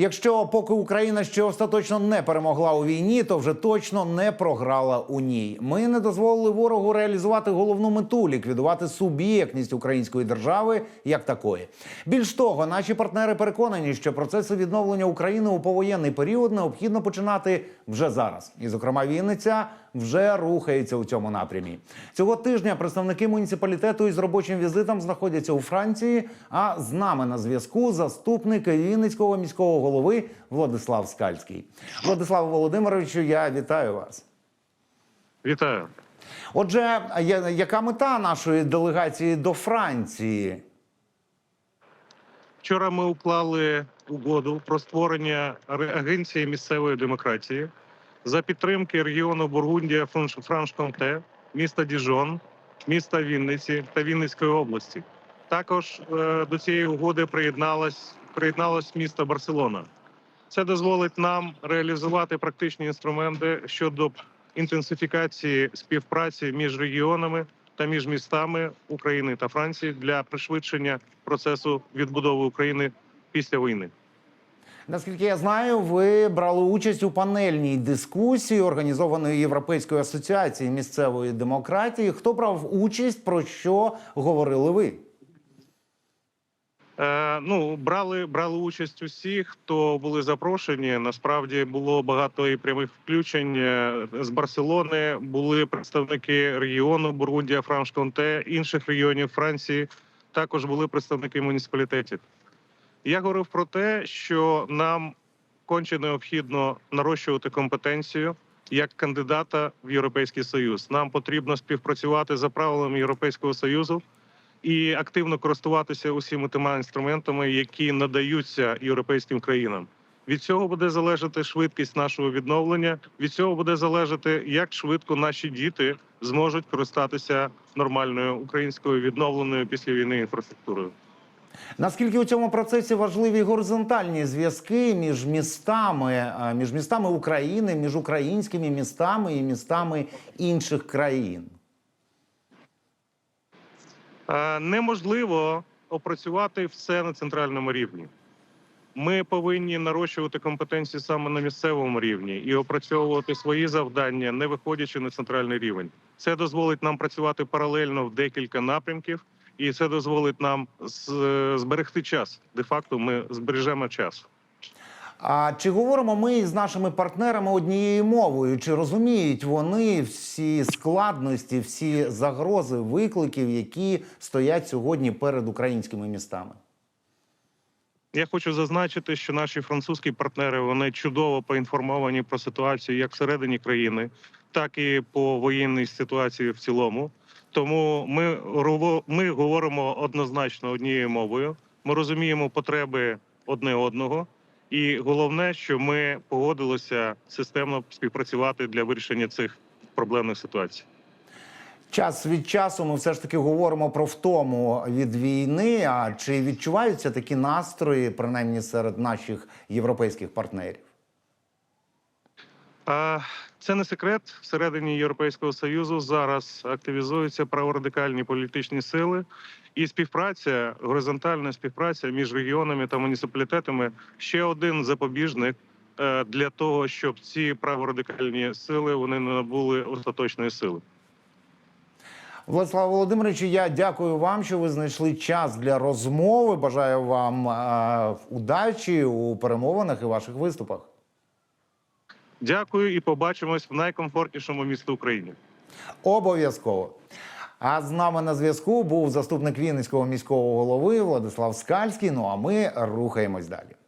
Якщо поки Україна ще остаточно не перемогла у війні, то вже точно не програла у ній. Ми не дозволили ворогу реалізувати головну мету ліквідувати суб'єктність української держави як такої. Більш того, наші партнери переконані, що процеси відновлення України у повоєнний період необхідно починати вже зараз. І, зокрема, Вінниця вже рухається у цьому напрямі. Цього тижня представники муніципалітету із робочим візитом знаходяться у Франції. А з нами на зв'язку заступник Вінницького міського голови Владислав Скальський. Владислав Володимировичу, я вітаю вас. Вітаю. Отже, яка мета нашої делегації до Франції? Вчора ми уклали угоду про створення агенції місцевої демократії за підтримки регіону Бургундія, Франш- Франш-Комте, міста Діжон, міста Вінниці та Вінницької області. Також е, до цієї угоди приєдналось, приєдналось місто Барселона. Це дозволить нам реалізувати практичні інструменти щодо інтенсифікації співпраці між регіонами та між містами України та Франції для пришвидшення процесу відбудови України після війни. Наскільки я знаю, ви брали участь у панельній дискусії, організованої Європейською асоціацією місцевої демократії. Хто брав участь, про що говорили ви? Е, ну, брали, брали участь усі, хто були запрошені. Насправді було багато і прямих включень Е, з Барселони. Були представники регіону Бургундія, Франш-Конте, інших регіонів Франції. Також були представники муніципалітетів. Я говорив про те, що нам конче необхідно нарощувати компетенцію як кандидата в Європейський Союз. Нам потрібно співпрацювати за правилами Європейського Союзу і активно користуватися усіма тими інструментами, які надаються європейським країнам. Від цього буде залежати швидкість нашого відновлення. Від цього буде залежати, як швидко наші діти зможуть користатися нормальною українською відновленою після війни інфраструктурою. Наскільки у цьому процесі важливі горизонтальні зв'язки між містами, між містами України, між українськими містами і містами інших країн? Е, Неможливо опрацювати все на центральному рівні. Ми повинні нарощувати компетенції саме на місцевому рівні і опрацьовувати свої завдання, не виходячи на центральний рівень. Це дозволить нам працювати паралельно в декілька напрямків, і це дозволить нам зберегти час. Де факто ми збережемо час. А чи говоримо ми з нашими партнерами однією мовою? Чи розуміють вони всі складності, всі загрози, викликів, які стоять сьогодні перед українськими містами? Я хочу зазначити, що наші французькі партнери вони чудово поінформовані про ситуацію як всередині країни, так і по воєнній ситуації в цілому. Тому ми, ми говоримо однозначно однією мовою. Ми розуміємо потреби одне одного, і головне, що ми погодилися системно співпрацювати для вирішення цих проблемних ситуацій. Час від часу ми все ж таки говоримо про втому від війни. А чи відчуваються такі настрої, принаймні серед наших європейських партнерів? Це не секрет. Всередині Європейського союзу зараз активізуються праворадикальні політичні сили, і співпраця, горизонтальна співпраця між регіонами та муніципалітетами ще один запобіжник е, для того, щоб ці праворадикальні сили вони не набули остаточної сили. Владислав Володимировичу, я дякую вам, що ви знайшли час для розмови. Бажаю вам е, удачі у перемовинах і ваших виступах. Дякую і побачимось в найкомфортнішому місті України. Обов'язково. А з нами на зв'язку був заступник Вінницького міського голови Владислав Скальський. Ну а ми рухаємось далі.